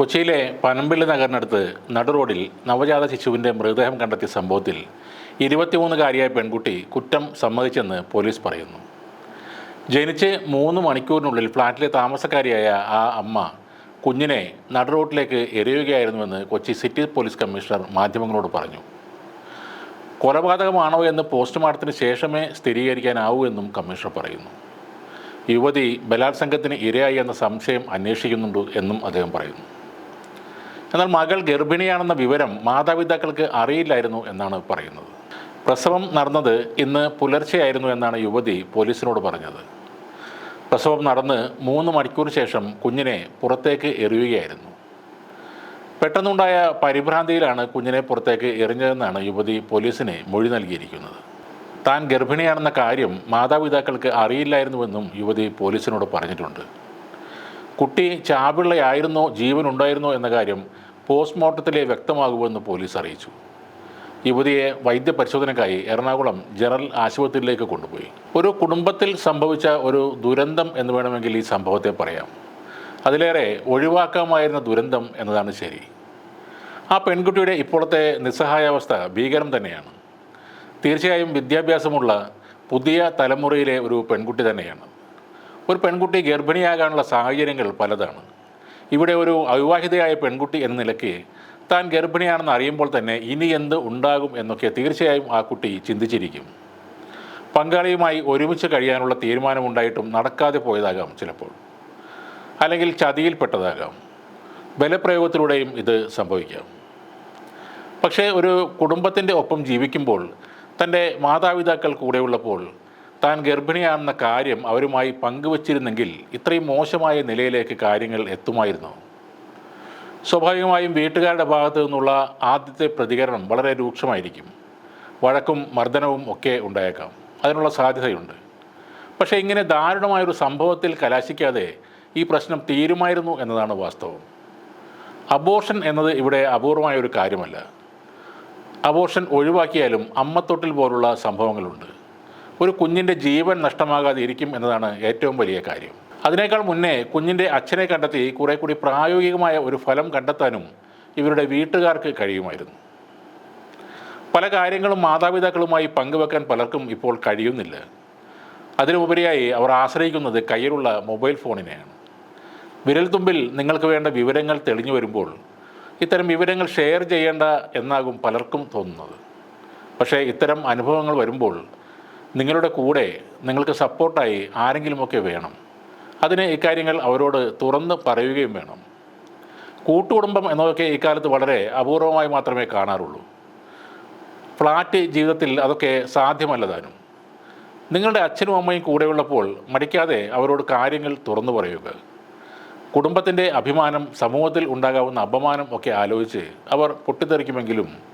കൊച്ചിയിലെ പനമ്പിള്ളി നഗറിനടുത്ത് നടുറോഡിൽ നവജാത ശിശുവിന്റെ മൃതദേഹം കണ്ടെത്തിയ സംഭവത്തിൽ ഇരുപത്തിമൂന്നുകാരിയായ പെൺകുട്ടി കുറ്റം സമ്മതിച്ചെന്ന് പോലീസ് പറയുന്നു. ജനിച്ച് മൂന്ന് മണിക്കൂറിനുള്ളിൽ ഫ്ളാറ്റിലെ താമസക്കാരിയായ ആ അമ്മ കുഞ്ഞിനെ നടുറോഡിലേക്ക് എറിയുകയായിരുന്നുവെന്ന് കൊച്ചി സിറ്റി പോലീസ് കമ്മീഷണർ മാധ്യമങ്ങളോട് പറഞ്ഞു. കൊലപാതകമാണോ എന്ന് പോസ്റ്റ്മോർട്ടത്തിന് ശേഷമേ സ്ഥിരീകരിക്കാനാവൂ എന്നും കമ്മീഷണർ പറയുന്നു. യുവതി ബലാത്സംഗത്തിന് ഇരയായി എന്ന സംശയം അന്വേഷിക്കുന്നുണ്ട് എന്നും അദ്ദേഹം പറയുന്നു. എന്നാൽ മകൾ ഗർഭിണിയാണെന്ന വിവരം മാതാപിതാക്കൾക്ക് അറിയില്ലായിരുന്നു എന്നാണ് പറയുന്നത്. പ്രസവം നടന്നത് ഇന്ന് പുലർച്ചെയായിരുന്നു എന്നാണ് യുവതി പോലീസിനോട് പറഞ്ഞത്. പ്രസവം നടന്ന് മൂന്ന് മണിക്കൂർ ശേഷം കുഞ്ഞിനെ പുറത്തേക്ക് എറിയുകയായിരുന്നു. പെട്ടെന്നുണ്ടായ പരിഭ്രാന്തിയിലാണ് കുഞ്ഞിനെ പുറത്തേക്ക് എറിഞ്ഞതെന്നാണ് യുവതി പോലീസിന് മൊഴി നൽകിയിരിക്കുന്നത്. താൻ ഗർഭിണിയാണെന്ന കാര്യം മാതാപിതാക്കൾക്ക് അറിയില്ലായിരുന്നുവെന്നും യുവതി പോലീസിനോട് പറഞ്ഞിട്ടുണ്ട്. കുട്ടി ചാപിള്ളയായിരുന്നോ ജീവൻ ഉണ്ടായിരുന്നോ എന്ന കാര്യം പോസ്റ്റ്മോർട്ടത്തിലെ വ്യക്തമാകുമെന്ന് പോലീസ് അറിയിച്ചു. യുവതിയെ വൈദ്യപരിശോധനയ്ക്കായി എറണാകുളം ജനറൽ ആശുപത്രിയിലേക്ക് കൊണ്ടുപോയി. ഒരു കുടുംബത്തിൽ സംഭവിച്ച ഒരു ദുരന്തം എന്ന് വേണമെങ്കിൽ ഈ സംഭവത്തെ പറയാം. അതിലേറെ ഒഴിവാക്കാമായിരുന്ന ദുരന്തം എന്നതാണ് ശരി. ആ പെൺകുട്ടിയുടെ ഇപ്പോഴത്തെ നിസ്സഹായാവസ്ഥ ഭീകരം തന്നെയാണ്. തീർച്ചയായും വിദ്യാഭ്യാസമുള്ള പുതിയ തലമുറയിലെ ഒരു പെൺകുട്ടി തന്നെയാണ്. ഒരു പെൺകുട്ടി ഗർഭിണിയാകാനുള്ള സാഹചര്യങ്ങൾ പലതാണ്. ഇവിടെ ഒരു അവിവാഹിതയായ പെൺകുട്ടി എന്ന നിലയ്ക്ക് താൻ ഗർഭിണിയാണെന്ന് അറിയുമ്പോൾ തന്നെ ഇനി എന്ത് ഉണ്ടാകും എന്നൊക്കെ തീർച്ചയായും ആ കുട്ടി ചിന്തിച്ചിരിക്കും. പങ്കാളിയുമായി ഒരുമിച്ച് കഴിയാനുള്ള തീരുമാനമുണ്ടായിട്ടും നടക്കാതെ പോയതാകാം ചിലപ്പോൾ. അല്ലെങ്കിൽ ചതിയിൽപ്പെട്ടതാകാം. ബലപ്രയോഗത്തിലൂടെയും ഇത് സംഭവിക്കാം. പക്ഷേ ഒരു കുടുംബത്തിന്റെ ഒപ്പം ജീവിക്കുമ്പോൾ തന്റെ മാതാപിതാക്കൾ കൂടെയുള്ളപ്പോൾ താൻ ഗർഭിണിയാണെന്ന കാര്യം അവരുമായി പങ്കുവച്ചിരുന്നെങ്കിൽ ഇത്രയും മോശമായ നിലയിലേക്ക് കാര്യങ്ങൾ എത്തുമായിരുന്നു. സ്വാഭാവികമായും വീട്ടുകാരുടെ ഭാഗത്തു നിന്നുള്ള ആദ്യത്തെ പ്രതികരണം വളരെ രൂക്ഷമായിരിക്കും. വഴക്കും മർദ്ദനവും ഒക്കെ ഉണ്ടായേക്കാം. അതിനുള്ള സാധ്യതയുണ്ട്. പക്ഷേ ഇങ്ങനെ ദാരുണമായൊരു സംഭവത്തിൽ കലാശിക്കാതെ ഈ പ്രശ്നം തീരുമായിരുന്നു എന്നതാണ് വാസ്തവം. അബോർഷൻ എന്നത് ഇവിടെ അപൂർവമായ ഒരു കാര്യമല്ല. അബോർഷൻ ഒഴിവാക്കിയാലും അമ്മത്തൊട്ടിൽ പോലുള്ള സംഭവങ്ങളുണ്ട്. ഒരു കുഞ്ഞിന്റെ ജീവൻ നഷ്ടമാകാതെ ഇരിക്കും എന്നതാണ് ഏറ്റവും വലിയ കാര്യം. അതിനേക്കാൾ മുന്നേ കുഞ്ഞിന്റെ അച്ഛനെ കണ്ടെത്തി കുറെ കൂടി പ്രായോഗികമായ ഒരു ഫലം കണ്ടെത്താനും ഇവരുടെ വീട്ടുകാർക്ക് കഴിയുമായിരുന്നു. പല കാര്യങ്ങളും മാതാപിതാക്കളുമായി പങ്കുവെക്കാൻ പലർക്കും ഇപ്പോൾ കഴിയുന്നില്ല. അതിനുപരിയായി അവർ ആശ്രയിക്കുന്നത് കയ്യിലുള്ള മൊബൈൽ ഫോണിനെയാണ്. വിരൽത്തുമ്പിൽ നിങ്ങൾക്ക് വേണ്ട വിവരങ്ങൾ തെളിഞ്ഞു വരുമ്പോൾ ഇത്തരം വിവരങ്ങൾ ഷെയർ ചെയ്യേണ്ട എന്നാകും പലർക്കും തോന്നുന്നത്. പക്ഷേ ഇത്തരം അനുഭവങ്ങൾ വരുമ്പോൾ നിങ്ങളുടെ കൂടെ നിങ്ങൾക്ക് സപ്പോർട്ടായി ആരെങ്കിലുമൊക്കെ വേണം. അതിന് ഇക്കാര്യങ്ങൾ അവരോട് തുറന്ന് പറയുകയും വേണം. കൂട്ടുകുടുംബം എന്നതൊക്കെ ഇക്കാലത്ത് വളരെ അപൂർവമായി മാത്രമേ കാണാറുള്ളൂ. ഫ്ലാറ്റ് ജീവിതത്തിൽ അതൊക്കെ സാധ്യമല്ലതാനും. നിങ്ങളുടെ അച്ഛനും അമ്മയും കൂടെയുള്ളപ്പോൾ മടിക്കാതെ അവരോട് കാര്യങ്ങൾ തുറന്നു പറയുക. കുടുംബത്തിന്റെ അഭിമാനം സമൂഹത്തിൽ ഉണ്ടാകാവുന്ന അപമാനം ഒക്കെ ആലോചിച്ച് അവർ പൊട്ടിത്തെറിക്കുമെങ്കിലും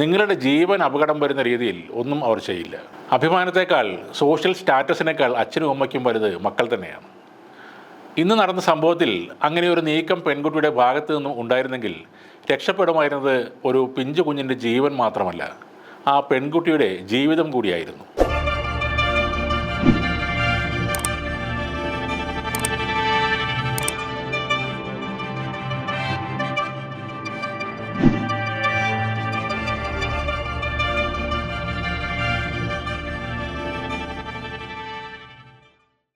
നിങ്ങളുടെ ജീവൻ അപകടം വരുന്ന രീതിയിൽ ഒന്നും അവർ ചെയ്യില്ല. അഭിമാനത്തെക്കാൾ സോഷ്യൽ സ്റ്റാറ്റസിനേക്കാൾ അച്ഛനും അമ്മയ്ക്കും വലുത് മക്കൾ തന്നെയാണ്. ഇന്ന് നടന്ന സംഭവത്തിൽ അങ്ങനെ ഒരു നീക്കം പെൺകുട്ടിയുടെ ഭാഗത്തു നിന്നും ഉണ്ടായിരുന്നെങ്കിൽ രക്ഷപ്പെടുമായിരുന്നത് ഒരു പിഞ്ചു കുഞ്ഞിന്റെ ജീവൻ മാത്രമല്ല ആ പെൺകുട്ടിയുടെ ജീവിതം കൂടിയായിരുന്നു.